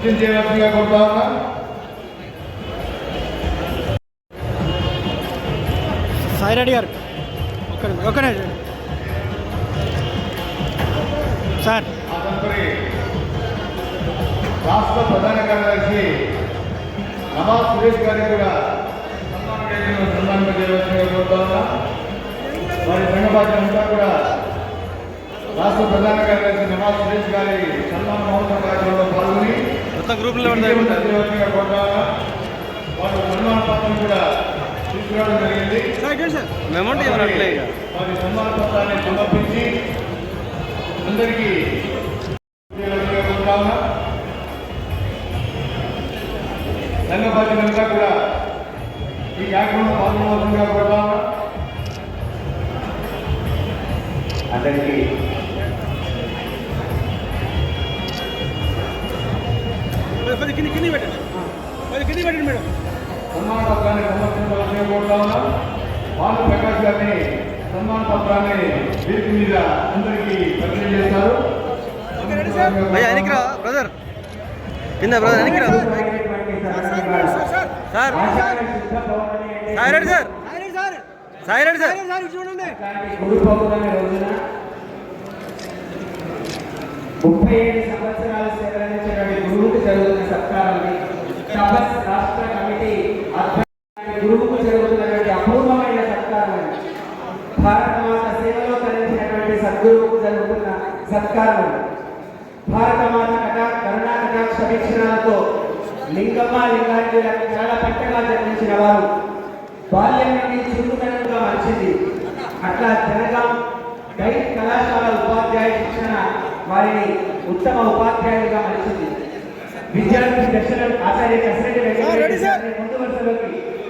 సూచన చేయవలసిందిగా కోరుతా ఉన్నా సాయిరెడ్డి గారు ఒక్క ఒక్కనే సార్. రాష్ట్ర ప్రధాన కార్యదర్శి నవాజ్ సురేష్ గారికి కూడా సన్మాన కేంద్రంలో సన్మానం చేయవలసిందిగా కోరుతా ఉన్నా వారి సంఘ బాధ్యత కూడా రాష్ట్ర ప్రధాన కార్యదర్శి నవాజ్ సురేష్ గారి సన్మాన మహోత్సవ కార్యక్రమంలో పాల్గొని మొత్తం గ్రూపులో చేయవలసిందిగా కోరుతా ఉన్నా వారి కూడా జరిగింది ఇక? అందరికీ చేయవలసిందిగా కూడా ఈ కార్యక్రమంలో పాల్గొనవలసిందిగా కోరుతా అందరికీ కింది కింది పెట్టండి. కొద్ది కింది పెట్టండి మేడం. సన్మాన పత్రాన్ని ప్రకాష్ గారిని సన్మాన పత్రాన్ని వేదిక మీద అందరికీ పరిచయం చేస్తారు. బ్రదర్. కింద బ్రదర్ వెనక్కి రా. సార్ సార్ సాయిరెడ్డి సార్ పౌర్ణమి రోజున ముప్పై ఏడు సంవత్సరాల సేవలందించినటువంటి గురువుకు జరుగుతున్న సత్కారాన్ని రాష్ట్ర కమిటీ గురువుకు జరుగుతున్నటువంటి అపూర్వమైన సత్కారం భారత మాత సేవలో తరించినటువంటి సద్గురువుకు జరుగుతున్న సత్కారం భారత మాత కథా కరుణా కటాక్ష వీక్షణాలతో లింగమ్మ లింగార్జులకు చాలా పట్టగా జన్మించిన వారు. బాల్యం నుండి చురుకుదనంగా మలిచింది అట్లా జనగాం గైడ్ కళాశాల ఉపాధ్యాయ శిక్షణ వారిని ఉత్తమ ఉపాధ్యాయులుగా మలిచింది విద్యార్థి దర్శన ఆచార్య ముందు వరుసలోకి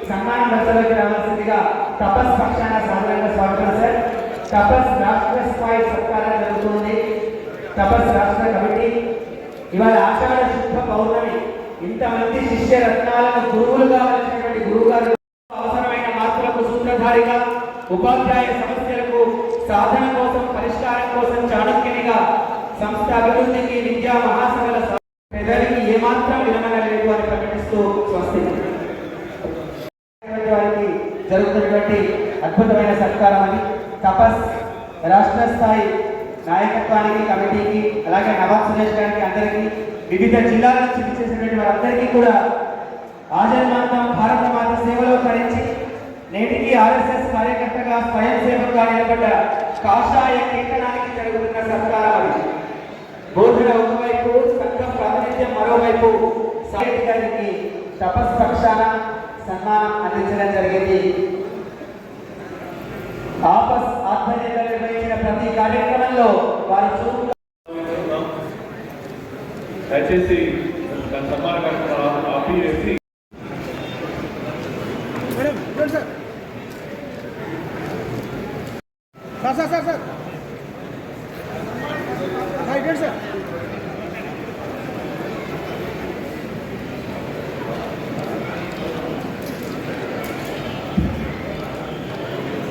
సన్మాన వరుసలోకి రావాల్సిందిగా తపస్ పక్షాన సాధారణంగా స్వాగతం సార్. తపస్ రాష్ట్ర స్థాయి సత్కారం జరుగుతుంది. తపస్ రాష్ట్ర కమిటీ ఇవాళ ఆషాఢ శుద్ధ పౌర్ణమి. ఇంతమంది శిష్య రత్నాలను గురువులుగా వచ్చినటువంటి గురువు గారు అవసరమైన మార్పులకు సూత్రధారిగా ఉపాధ్యాయ సమస్యలకు సాధన కోసం పరిష్కారం కోసం చాణక్యునిగా సంస్థ అభివృద్ధికి విద్యా మహాసభల ఏమాత్రం విరమణ లేదు అని ప్రకటిస్తూ స్వస్తి వారికి జరుగుతున్నటువంటి అద్భుతమైన సత్కారం అని తపస్ రాష్ట్ర స్థాయి నాయకత్వానికి కమిటీకి అలాగే నవాబ్ సురేష్ గారికి అందరికీ వివిధ జిల్లాల నుంచి విచ్చేసినటువంటి వారందరికీ కూడా ఆజన్మాంతం భారత మాత సేవలో తరించి నేటికి ఆర్ఎస్ఎస్ కార్యకర్తగా స్వయం సేవకుగా నిలబడ్డ కాషాయ కీర్తనానికి జరుగుతున్న సత్కారం బోధన ఒకవైపు సంఘం ప్రాతినిధ్యం మరోవైపు. సాహిత్య గారికి తపస్ పక్షాన సన్మానం అందించడం జరిగింది. ఆపస్ ఆధ్వర్యంలో నిర్వహించిన ప్రతి కార్యక్రమంలో వారి చూపు దయచేసి దాని సన్మాన కార్యక్రమం ఆపి వేసి మేడం చూడండి sir sir sir sir sir sir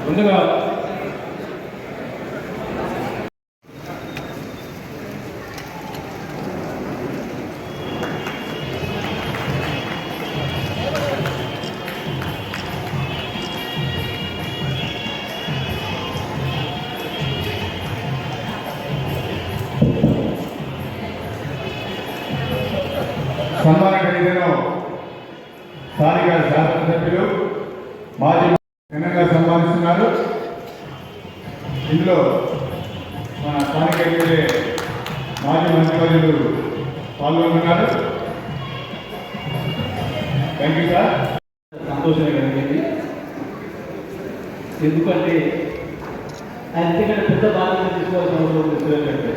ఇక్కడ సార్ శాసనసభ్యులు మాజీ ఘనంగా సన్మానిస్తున్నారు ఇందులో మన స్థానిక ఎమ్మెల్యే మాజీ మంత్రివర్యులు పాల్గొంటున్నారు. థ్యాంక్ యూ సార్ సంతోషమే కలిగింది. ఎందుకంటే ఆయన ఎందుకంటే పెద్ద బాధ్యత తీసుకోవాల్సిన అవసరం లేదు ఎందుకంటే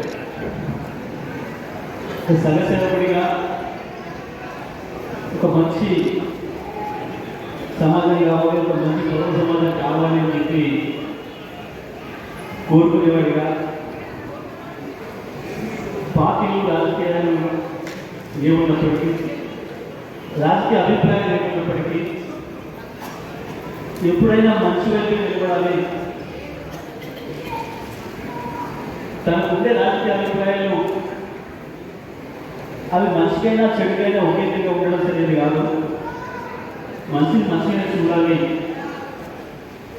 ఒక సంఘసేవకుడిగా ఒక మంచి సమాజం కావాలి ఒక మంచి గౌరవ సమాజం కావాలని చెప్పి కోరుకునేవాడిగా. పార్టీలు రాజకీయాలు ఏమున్నప్పటికీ రాజకీయ అభిప్రాయం ఏమున్నప్పటికీ ఎప్పుడైనా మంచి వైపు నిలబడాలి. తనకు ఉండే రాజకీయ అభిప్రాయాలు అవి మంచికైనా చెడుకైనా ఒకే విధంగా ఉండడం సరైనది కాదు. మనిషిని మంచిగానే చూడాలి.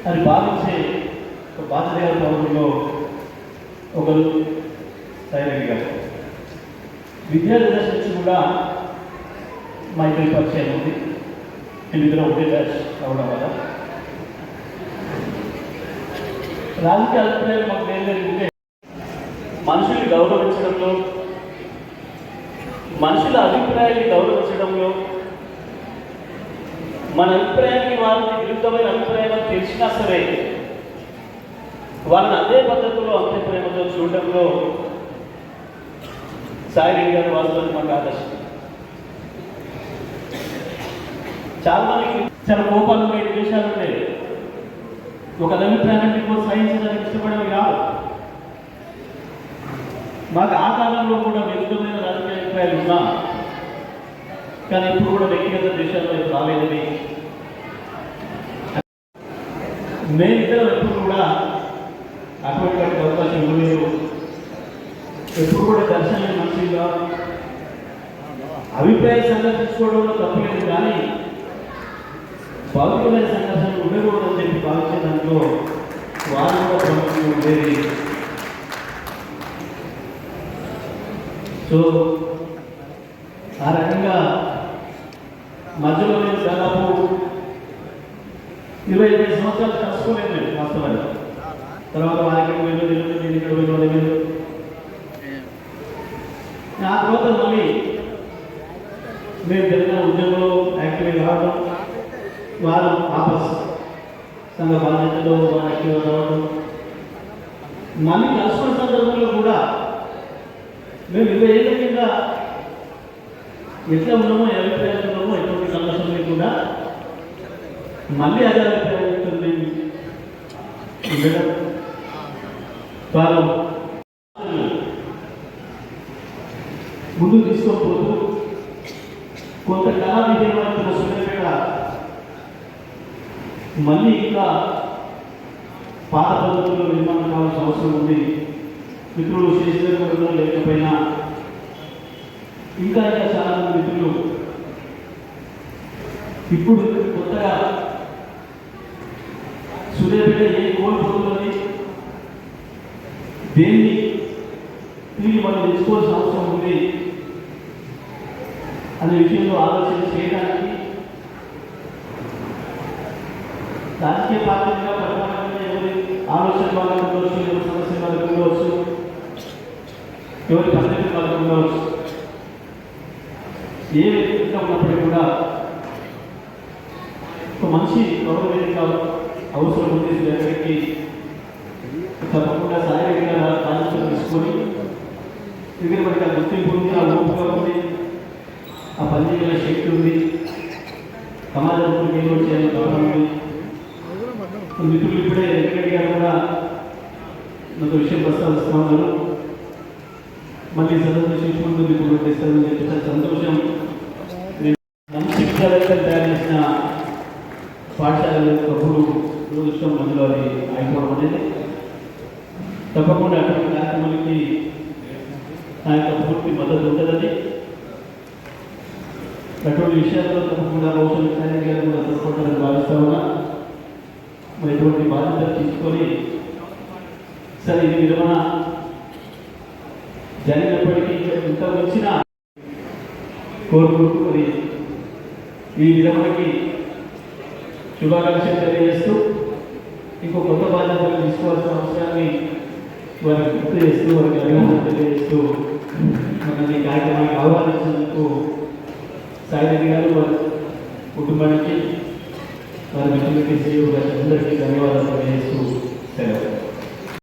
అని భావించే ఒక బాధ్యత పౌరుల్లో ఒకరు సైలెంట్ గారు విద్యార్థి దశ నుంచి కూడా మా ఇద్దరి పరిచయం ఉంది. వీళ్ళిద్దరం ఒకటే బ్యాచ్ అవడం వల్ల. రాజకీయ అభిప్రాయాలు మాకు ఏం జరిగితే మనుషుల్ని గౌరవించడంలో మనుషుల అభిప్రాయాన్ని గౌరవించడంలో మన అభిప్రాయానికి వారికి విరుద్ధమైన అభిప్రాయం తెలిసినా సరే వాళ్ళని అదే పద్ధతిలో అంతే ప్రేమతో చూడడంలో సాయి గారు వాస్తవానికి మాకు ఆదర్శం. చాలా మందికి చాలా కోపాలు ఉన్నాయి ద్వేషాలు ఉన్నాయి ఒక అభిప్రాయాన్ని ఇంకో సహించడానికి ఇష్టపడేవి కాదు మాకు ఆ కాలంలో కూడా విరుద్ధమైన రాజకీయ అభిప్రాయాలు ఉన్నా కానీ ఇప్పుడు కూడా వ్యక్తిగత దేశాల్లో ఇది రాలేదని. మేమిద్దరం ఎప్పుడు కూడా అటువంటి అవకాశం ఇవ్వలేదు. ఎప్పుడు కూడా దర్శనం మంచిగా అభిప్రాయ సందర్శించుకోవడంలో తప్పలేదు కానీ భౌతికమైన సంఘర్షణ ఉండకూడదని చెప్పి భావించే దాంట్లో వారు కూడా ఉండేది. సో ఆ రకంగా మధ్యలో నేను దాదాపు ఇరవై ఐదు సంవత్సరాలు కలుసుకోలేదు నేను వాస్తవానికి తర్వాత వారికి వేలు నిలుడు నేను ఇక్కడ వేలు వాళ్ళ ఆ తర్వాత మళ్ళీ మేము జరిగిన ఉద్యమంలో యాక్టివ్ కావడం వారు ఆపస్ సంఘ బాధ్యతలో వారు యాక్టివ్ కావడం మళ్ళీ కలుసుకున్న సందర్భంలో కూడా మేము ఇరవై ఏళ్ళ కింద ఎట్లా ఉన్నామో ఏ అభిప్రాయాలు సంఘర్షణ లేకుండా మళ్ళీ అదే అభిప్రాయంతో మేము ఉండడం. వారు ముందుకు తీసుకోకపోతూ కొంత కళా విజయవంతుల సూర్యపేట మళ్ళీ ఇంకా పాత పద్ధతుల్లో నిర్మాణం కావాల్సిన అవసరం ఉంది. మిత్రులు చేసిన లేకపోయినా ఇంకా ఇంకా చాలా మంది మిత్రులు ఇప్పుడు కొత్తగా సూర్యాపేట ఏం కోల్పోతున్నది దేన్ని తిరిగి మనం తెచ్చుకోవాల్సిన అవసరం ఉంది అనే విషయంలో ఆలోచన చేయడానికి రాజకీయ పార్టీగా ప్రధానంగా ఎవరి ఆలోచన వాళ్ళకు ఉండవచ్చు ఎవరి సమస్య వాళ్ళకు ఉండవచ్చు ఎవరి పరిస్థితి వాళ్ళకు ఉండవచ్చు. ఏ వ్యక్తిగా ఉన్నప్పటికీ కూడా మంచి మనిషి గౌరవేదిక అవసరం ఉంది. ఎక్కడికి తప్పకుండా సాయంగా ఆలోచన తీసుకొని దగ్గర మనకి ఆ గుర్తింపు ఉంది ఆ ఊపుగా ఉంది ఆ పనిచేయగల శక్తి ఉంది సమాజంలో ఏదో చేయాలని గౌరవం ఉంది. మిత్రులు ఇప్పుడే వెంకటరెడ్డి గారు కూడా నాకు విషయం ప్రస్తావిస్తూ ఉన్నారు. మళ్ళీ సదస్సు చేసుకుంటుంది ఇప్పుడు తెస్తారని చెప్పి సంతోషం నేను మంచి విద్యావేత్తలు తయారు చేసిన పాఠశాలల యొక్క గురు దురదృష్టం మధ్యలో అది అయిపోవడం అనేది. తప్పకుండా అటువంటి కార్యక్రమాలకి నా యొక్క పూర్తి మద్దతు ఉంటుందని అటువంటి విషయాల్లో తప్పకుండా భవిష్యత్ విజ్ఞాని గారు కూడా తప్పకుండా భావిస్తా ఉన్నా. మరి ఇటువంటి బాధ్యతలు తీసుకొని సరే ఇది విరమణ. జరిగినప్పటికీ ఇంత వచ్చిన కోరుకుంటూ ఈ విరమణకి శుభాకాంక్షలు తెలియజేస్తూ ఇంకో కొత్త బాధ్యతలు తీసుకోవాల్సిన అవసరాన్ని వారికి గుర్తు చేస్తూ వారికి అభినందన తెలియజేస్తూ మన కార్యక్రమానికి ఆహ్వానించినందుకు సాయిరెడ్డి గారు వారి కుటుంబానికి వారి మిత్రులకి శ్రీ అందరికీ ధన్యవాదాలు తెలియజేస్తూ